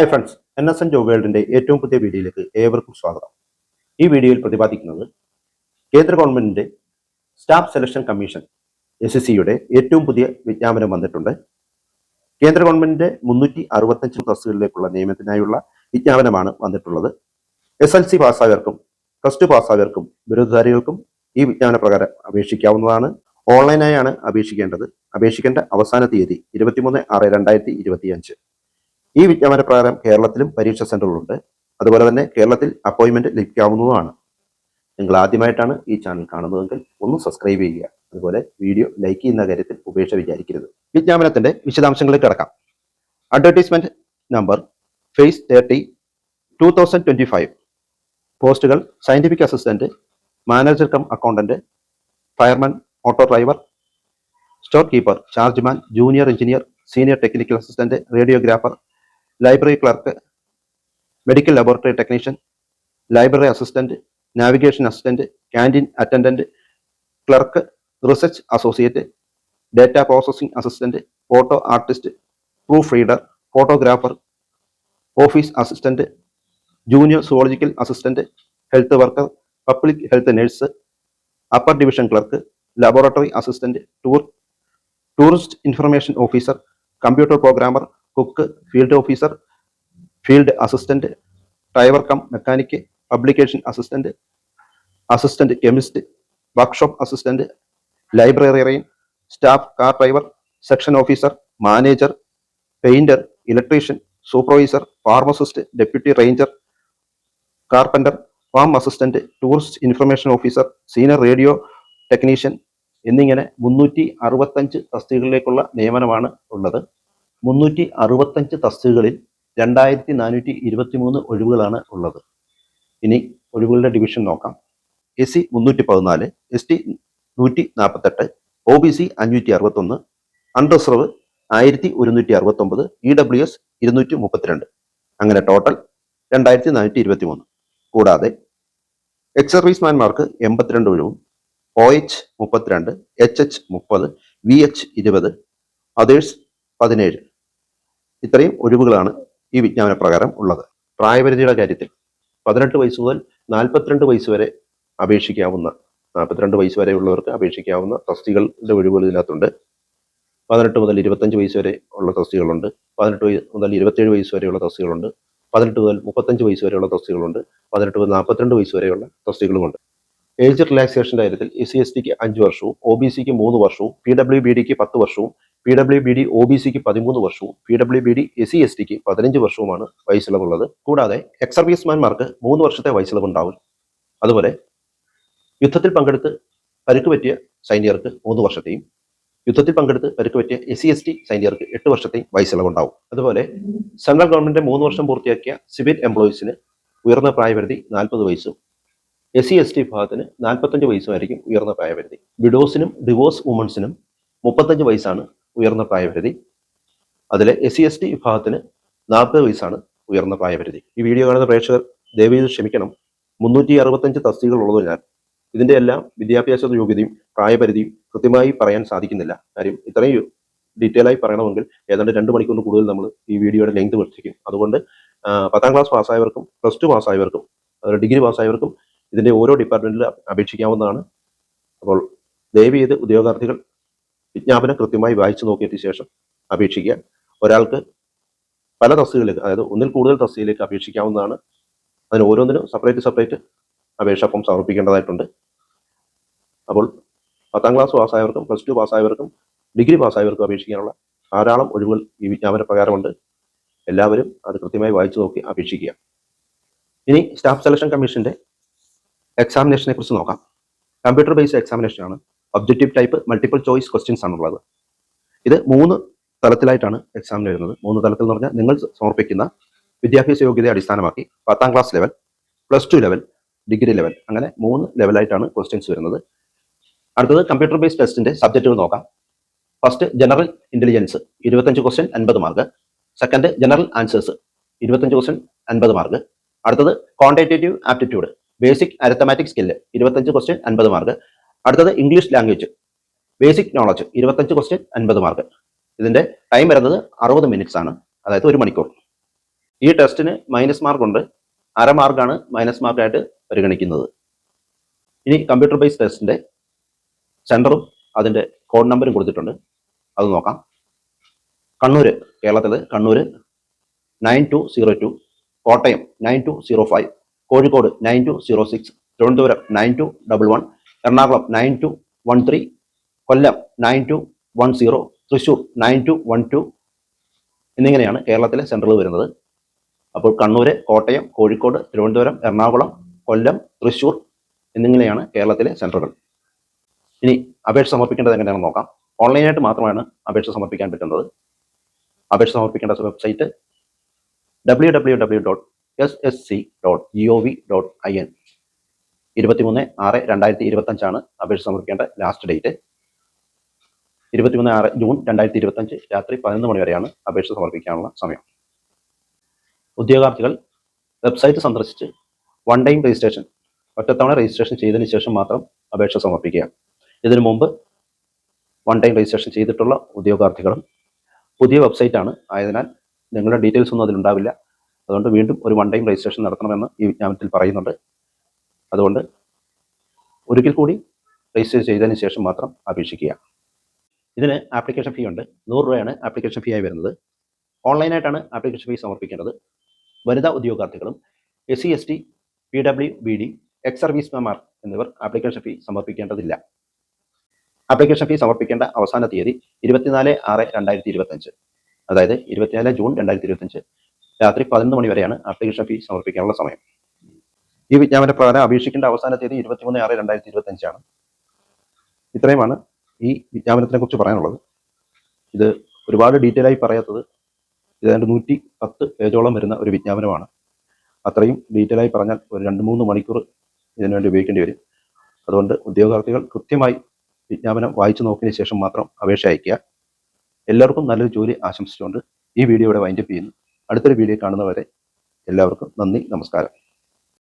Hi friends N S N ജോ വേൾഡിന്റെ ഏറ്റവും പുതിയ വീഡിയോയിലേക്ക് ഏവർക്കും സ്വാഗതം. ഈ വീഡിയോയിൽ പ്രതിപാദിക്കുന്നത് കേന്ദ്ര ഗവൺമെന്റിന്റെ staff selection commission S S സിയുടെ ഏറ്റവും പുതിയ വിജ്ഞാപനം വന്നിട്ടുണ്ട്. കേന്ദ്ര ഗവൺമെന്റിന്റെ മുന്നൂറ്റി അറുപത്തഞ്ച് തസ്തികളിലേക്കുള്ള നിയമനത്തിനായുള്ള വിജ്ഞാപനമാണ് വന്നിട്ടുള്ളത്. എസ് എൽ സി പാസ്സായവർക്കും പ്ലസ് ടു പാസ്സായവർക്കും ബിരുദധാരികൾക്കും ഈ വിജ്ഞാപന പ്രകാരം അപേക്ഷിക്കാവുന്നതാണ്. ഓൺലൈനായാണ് അപേക്ഷിക്കേണ്ടത്. അപേക്ഷിക്കേണ്ട അവസാന തീയതി ഇരുപത്തിമൂന്ന് ആറ് രണ്ടായിരത്തി ഇരുപത്തിയഞ്ച്. ഈ വിജ്ഞാപന പ്രകാരം കേരളത്തിലും പരീക്ഷാ സെന്ററുകളുണ്ട്. അതുപോലെ തന്നെ കേരളത്തിൽ അപ്പോയിന്റ്മെന്റ് ലഭിക്കാവുന്നതുമാണ്. നിങ്ങൾ ആദ്യമായിട്ടാണ് ഈ ചാനൽ കാണുന്നതെങ്കിൽ ഒന്ന് സബ്സ്ക്രൈബ് ചെയ്യുക. അതുപോലെ വീഡിയോ ലൈക്ക് ചെയ്യുന്ന കാര്യത്തിൽ ഉപേക്ഷ വിചാരിക്കരുത്. വിജ്ഞാപനത്തിന്റെ വിശദാംശങ്ങളിലേക്ക് കിടക്കാം. Advertisement number phase thirty two thousand twenty five. പോസ്റ്റുകൾ scientific assistant manager cum accountant fireman auto driver store keeper chargeman junior engineer senior technical assistant radiographer library clerk medical laboratory technician library assistant navigation assistant canteen attendant clerk research associate data processing assistant photo artist proof reader photographer office assistant junior zoological assistant health worker public health nurse upper division clerk laboratory assistant tour tourist information officer computer programmer cook field officer field assistant driver cum mechanic publication assistant assistant chemist workshop assistant librarian staff car driver section officer manager painter electrician supervisor pharmacist deputy ranger carpenter farm assistant tourist information officer senior radio technician എന്നിങ്ങനെ മുന്നൂറ്റി അറുപത്തഞ്ച് തസ്തികകളിലേക്കുള്ള നിയമനമാണ് ഉള്ളത്. മുന്നൂറ്റി അറുപത്തഞ്ച് തസ്തികകളിൽ രണ്ടായിരത്തി നാനൂറ്റി ഇരുപത്തി മൂന്ന് ഒഴിവുകളാണ് ഉള്ളത്. ഇനി ഒഴിവുകളുടെ ഡിവിഷൻ നോക്കാം. എസ് സി മുന്നൂറ്റി പതിനാല് എസ് ടി നൂറ്റി നാൽപ്പത്തെട്ട് ഒ ബി സി അഞ്ഞൂറ്റി അറുപത്തൊന്ന് അൺറിസർവ് ആയിരത്തി ഒരുന്നൂറ്റി അറുപത്തൊമ്പത് ഇ ഡബ്ല്യു എസ് ഇരുന്നൂറ്റി മുപ്പത്തിരണ്ട് അങ്ങനെ ടോട്ടൽ രണ്ടായിരത്തി നാനൂറ്റി ഇരുപത്തി മൂന്ന് കൂടാതെ എക്സ് സർവീസ്മാൻമാർക്ക് എൺപത്തിരണ്ട് ഒഴിവും ഒ എച്ച് മുപ്പത്തിരണ്ട് എച്ച് എച്ച് മുപ്പത് വി എച്ച് ഇരുപത് അതേഴ്സ് പതിനേഴ്. ഇത്രയും ഒഴിവുകളാണ് ഈ വിജ്ഞാപന പ്രകാരം ഉള്ളത്. പ്രായപരിധിയുടെ കാര്യത്തിൽ പതിനെട്ട് വയസ്സ് മുതൽ നാൽപ്പത്തിരണ്ട് വയസ്സ് വരെ അപേക്ഷിക്കാവുന്ന നാൽപ്പത്തിരണ്ട് വയസ്സ് വരെ ഉള്ളവർക്ക് അപേക്ഷിക്കാവുന്ന തസ്തികളുടെ ഒഴിവുകൾ ഇതിനകത്തുണ്ട്. പതിനെട്ട് മുതൽ ഇരുപത്തഞ്ച് വയസ്സ് വരെ ഉള്ള തസ്തികളുണ്ട് പതിനെട്ട് മുതൽ ഇരുപത്തേഴ് വയസ്സ് വരെയുള്ള തസ്തികളുണ്ട് പതിനെട്ട് മുതൽ മുപ്പത്തഞ്ച് വയസ്സ് വരെയുള്ള തസ്തികളുണ്ട് പതിനെട്ട് മുതൽ നാൽപ്പത്തിരണ്ട് വയസ്സ് വരെയുള്ള തസ്തികളുമുണ്ട് ഏജ് റിലാക്സേഷന്റെ കാര്യത്തിൽ എസ് സി എസ് ടിക്ക് അഞ്ച് വർഷവും ഒ ബി സിക്ക് മൂന്ന് വർഷവും പി ഡബ്ല്യു ബി ഡിക്ക് പത്ത് വർഷവും P W B D O B സിക്ക് പതിമൂന്ന് വർഷവും P W B D S C S tick പതിനഞ്ച് വർഷവുമാണ് വയസ്സിളവുള്ളത്. കൂടാതെ എക്സ് സർവീസ്മാൻമാർക്ക് മൂന്ന് വർഷത്തെ വയസ്സിളവുണ്ടാവും. അതുപോലെ യുദ്ധത്തിൽ പങ്കെടുത്ത് പരുക്ക് പറ്റിയ സൈനികർക്ക് മൂന്ന് വർഷത്തെയും യുദ്ധത്തിൽ പങ്കെടുത്ത് പരുക്ക് പറ്റിയ എസ് സി എസ് ടി സൈനികർക്ക് എട്ട് വർഷത്തെയും വയസ്സിളവുണ്ടാവും. അതുപോലെ സെൻട്രൽ ഗവൺമെന്റിന്റെ മൂന്ന് വർഷം പൂർത്തിയാക്കിയ സിവിൽ എംപ്ലോയീസിന് ഉയർന്ന പ്രായപരിധി നാൽപ്പത് വയസ്സും എസ് സി എസ് ടി വിഭാഗത്തിന് നാൽപ്പത്തഞ്ച് വയസ്സുമായിരിക്കും ഉയർന്ന പ്രായപരിധി. വിഡോസിനും ഡിവോഴ്സ് വുമൺസിനും മുപ്പത്തഞ്ച് വയസ്സാണ് ഉയർന്ന പ്രായപരിധി. അതിലെ എസ് സി എസ് ടി വിഭാഗത്തിന് നാൽപ്പത് വയസ്സാണ് ഉയർന്ന പ്രായപരിധി. ഈ വീഡിയോ കാണുന്ന പ്രേക്ഷകർ ദയവീത് ക്ഷമിക്കണം. മുന്നൂറ്റി അറുപത്തഞ്ച് തസ്തികൾ ഉള്ളതിനാൽ ഇതിന്റെ എല്ലാം വിദ്യാഭ്യാസ യോഗ്യതയും പ്രായപരിധിയും കൃത്യമായി പറയാൻ സാധിക്കുന്നില്ല. കാര്യം ഇത്രയും ഡീറ്റെയിൽ ആയി പറയണമെങ്കിൽ ഏതാണ്ട് രണ്ട് മണിക്കൂർ കൂടുതൽ നമ്മൾ ഈ വീഡിയോയുടെ ലെങ്ത് വർദ്ധിക്കും അതുകൊണ്ട് പത്താം ക്ലാസ് പാസ്സായവർക്കും പ്ലസ് ടു പാസ്സായവർക്കും ഡിഗ്രി പാസ്സായവർക്കും ഇതിന്റെ ഓരോ ഡിപ്പാർട്ട്മെന്റിൽ അപേക്ഷിക്കാവുന്നതാണ്. അപ്പോൾ ദയവ് ചെയ്ത് ഉദ്യോഗാർത്ഥികൾ വിജ്ഞാപനം കൃത്യമായി വായിച്ചു നോക്കിയതിന് ശേഷം അപേക്ഷിക്കുക. ഒരാൾക്ക് പല തസ്തികളിലേക്ക് അതായത് ഒന്നിൽ കൂടുതൽ തസ്തികയിലേക്ക് അപേക്ഷിക്കാവുന്നതാണ്. അതിന് ഓരോന്നിനും സെപ്പറേറ്റ് സെപ്പറേറ്റ് അപേക്ഷ ഫോം സമർപ്പിക്കേണ്ടതായിട്ടുണ്ട്. അപ്പോൾ പത്താം ക്ലാസ് പാസ്സായവർക്കും പ്ലസ് ടു പാസ്സായവർക്കും ഡിഗ്രി പാസ്സായവർക്കും അപേക്ഷിക്കാനുള്ള ധാരാളം ഒഴിവുകൾ ഈ വിജ്ഞാപന പ്രകാരമുണ്ട്. എല്ലാവരും അത് കൃത്യമായി വായിച്ചു നോക്കി അപേക്ഷിക്കുക. ഇനി സ്റ്റാഫ് സെലക്ഷൻ കമ്മീഷന്റെ എക്സാമിനേഷനെ കുറിച്ച് നോക്കാം. കമ്പ്യൂട്ടർ ബേസ്ഡ് എക്സാമിനേഷൻ ആണ്. Objective type multiple choice questions ആണുള്ളത്. ഇത് മൂന്ന് തലത്തിലായിട്ടാണ് എക്സാമിന് വരുന്നത് മൂന്ന് തലത്തിൽ എന്ന് പറഞ്ഞാൽ നിങ്ങൾ സമർപ്പിക്കുന്ന വിദ്യാഭ്യാസ യോഗ്യതയെ അടിസ്ഥാനമാക്കി പത്താം class level plus two level degree level അങ്ങനെ മൂന്ന് ലെവലായിട്ടാണ് ക്വസ്റ്റ്യൻസ് വരുന്നത്. അടുത്തത് കമ്പ്യൂട്ടർ ബേസ്ഡ് ടെസ്റ്റിന്റെ സബ്ജക്റ്റുകൾ നോക്കാം. ഫസ്റ്റ് ജനറൽ ഇന്റലിജൻസ് ഇരുപത്തഞ്ച് ക്വസ്റ്റ്യൻ അൻപത് മാർക്ക് സെക്കൻഡ് ജനറൽ ആൻസേഴ്സ് ഇരുപത്തഞ്ച് ക്വസ്റ്റ്യൻ അൻപത് മാർക്ക് അടുത്തത് quantitative aptitude basic arithmetic skill ഇരുപത്തഞ്ച് ക്വസ്റ്റ്യൻ അൻപത് മാർക്ക് അടുത്തത് ഇംഗ്ലീഷ് ലാംഗ്വേജ് ബേസിക് നോളജ് ഇരുപത്തഞ്ച് ക്വസ്റ്റ്യൻ അൻപത് മാർക്ക് ഇതിന്റെ ടൈം വരുന്നത് അറുപത് മിനിറ്റ്സ് ആണ്. അതായത് ഒരു മണിക്കൂർ. ഈ ടെസ്റ്റിന് മൈനസ് മാർക്കുണ്ട് അര മാർക്കാണ് മൈനസ് മാർക്കായിട്ട് പരിഗണിക്കുന്നത്. ഇനി കമ്പ്യൂട്ടർ ബേസ്ഡ് ടെസ്റ്റിന്റെ സെന്ററും അതിന്റെ കോഡ് നമ്പറും കൊടുത്തിട്ടുണ്ട്. അത് നോക്കാം. കണ്ണൂര് കേരളത്തിൽ Kannur nine two zero two Kottayam nine two zero five Kozhikode nine two zero six Thiruvananthapuram nine two double one Ernakulam nine two one three Kollam nine two one zero Thrissur nine two one two എന്നിങ്ങനെയാണ് കേരളത്തിലെ central വരുന്നത്. അപ്പോൾ കണ്ണൂർ കോട്ടയം കോഴിക്കോട് തിരുവനന്തപുരം എറണാകുളം കൊല്ലം തൃശ്ശൂർ എന്നിങ്ങനെയാണ് കേരളത്തിലെ സെന്ററുകൾ ഇനി അപേക്ഷ സമർപ്പിക്കേണ്ടത് എങ്ങനെയാണെന്ന് നോക്കാം. ഓൺലൈനായിട്ട് മാത്രമാണ് അപേക്ഷ സമർപ്പിക്കാൻ പറ്റുന്നത്. അപേക്ഷ സമർപ്പിക്കേണ്ട website W W W dot S S C dot G O V dot I N ഇരുപത്തിമൂന്ന് ആറ് രണ്ടായിരത്തി ഇരുപത്തഞ്ചാണ് അപേക്ഷ സമർപ്പിക്കേണ്ട ലാസ്റ്റ് ഡേറ്റ് ഇരുപത്തിമൂന്ന് ആറ് ജൂൺ രണ്ടായിരത്തി ഇരുപത്തഞ്ച് രാത്രി പതിനൊന്ന് മണി വരെയാണ് അപേക്ഷ സമർപ്പിക്കാനുള്ള സമയം. ഉദ്യോഗാർത്ഥികൾ വെബ്സൈറ്റ് സന്ദർശിച്ച് വൺ ടൈം രജിസ്ട്രേഷൻ ഒറ്റത്തവണ രജിസ്ട്രേഷൻ ചെയ്തതിന് ശേഷം മാത്രം അപേക്ഷ സമർപ്പിക്കുക. ഇതിനു മുമ്പ് വൺ ടൈം രജിസ്ട്രേഷൻ ചെയ്തിട്ടുള്ള ഉദ്യോഗാർത്ഥികളും പുതിയ വെബ്സൈറ്റാണ് ആയതിനാൽ നിങ്ങളുടെ ഡീറ്റെയിൽസ് ഒന്നും അതിലുണ്ടാവില്ല. അതുകൊണ്ട് വീണ്ടും ഒരു വൺ ടൈം രജിസ്ട്രേഷൻ നടത്തണമെന്ന് ഈ വിജ്ഞാപനത്തിൽ പറയുന്നുണ്ട്. അതുകൊണ്ട് ഒരിക്കൽ കൂടി രജിസ്റ്റർ ചെയ്തതിന് ശേഷം മാത്രം അപേക്ഷിക്കുക. ഇതിന് ആപ്ലിക്കേഷൻ ഫീ ഉണ്ട്. നൂറ് രൂപയാണ് ആപ്ലിക്കേഷൻ ഫീ ആയി വരുന്നത്. ഓൺലൈനായിട്ടാണ് ആപ്ലിക്കേഷൻ ഫീ സമർപ്പിക്കേണ്ടത്. വനിതാ ഉദ്യോഗാർത്ഥികളും S C S T P W B D ex സർവീസ്മാൻമാർ എന്നിവർ ആപ്ലിക്കേഷൻ ഫീ സമർപ്പിക്കേണ്ടതില്ല. ആപ്ലിക്കേഷൻ ഫീ സമർപ്പിക്കേണ്ട അവസാന തീയതി ഇരുപത്തിനാല് ആറ് രണ്ടായിരത്തി ഇരുപത്തഞ്ച് അതായത് ഇരുപത്തിനാല് ജൂൺ രണ്ടായിരത്തി ഇരുപത്തഞ്ച് രാത്രി പതിനൊന്ന് മണി വരെയാണ് ആപ്ലിക്കേഷൻ ഫീ സമർപ്പിക്കാനുള്ള സമയം. ഈ വിജ്ഞാപന പ്രകാരം അപേക്ഷിക്കേണ്ട അവസാന തീയതി ഇരുപത്തിമൂന്ന് ആറ് രണ്ടായിരത്തി ഇരുപത്തഞ്ചാണ് ഇത്രയുമാണ് ഈ വിജ്ഞാപനത്തിനെ കുറിച്ച് പറയാനുള്ളത്. ഇത് ഒരുപാട് ഡീറ്റെയിൽ ആയി പറയാത്തത് ഇതാണ്ട് നൂറ്റി പത്ത് പേജോളം വരുന്ന ഒരു വിജ്ഞാപനമാണ്. അത്രയും ഡീറ്റെയിൽ ആയി പറഞ്ഞാൽ ഒരു രണ്ട് മൂന്ന് മണിക്കൂർ ഇതിനുവേണ്ടി ഉപയോഗിക്കേണ്ടി വരും. അതുകൊണ്ട് ഉദ്യോഗാർത്ഥികൾ കൃത്യമായി വിജ്ഞാപനം വായിച്ചു നോക്കിയതിന് ശേഷം മാത്രം അപേക്ഷ അയയ്ക്കുക. എല്ലാവർക്കും നല്ലൊരു ജോലി ആശംസിച്ചുകൊണ്ട് ഈ വീഡിയോ ഇവിടെ വൈൻഡപ്പ് ചെയ്യുന്നു. അടുത്തൊരു വീഡിയോ കാണുന്നവരെ എല്ലാവർക്കും നന്ദി നമസ്കാരം.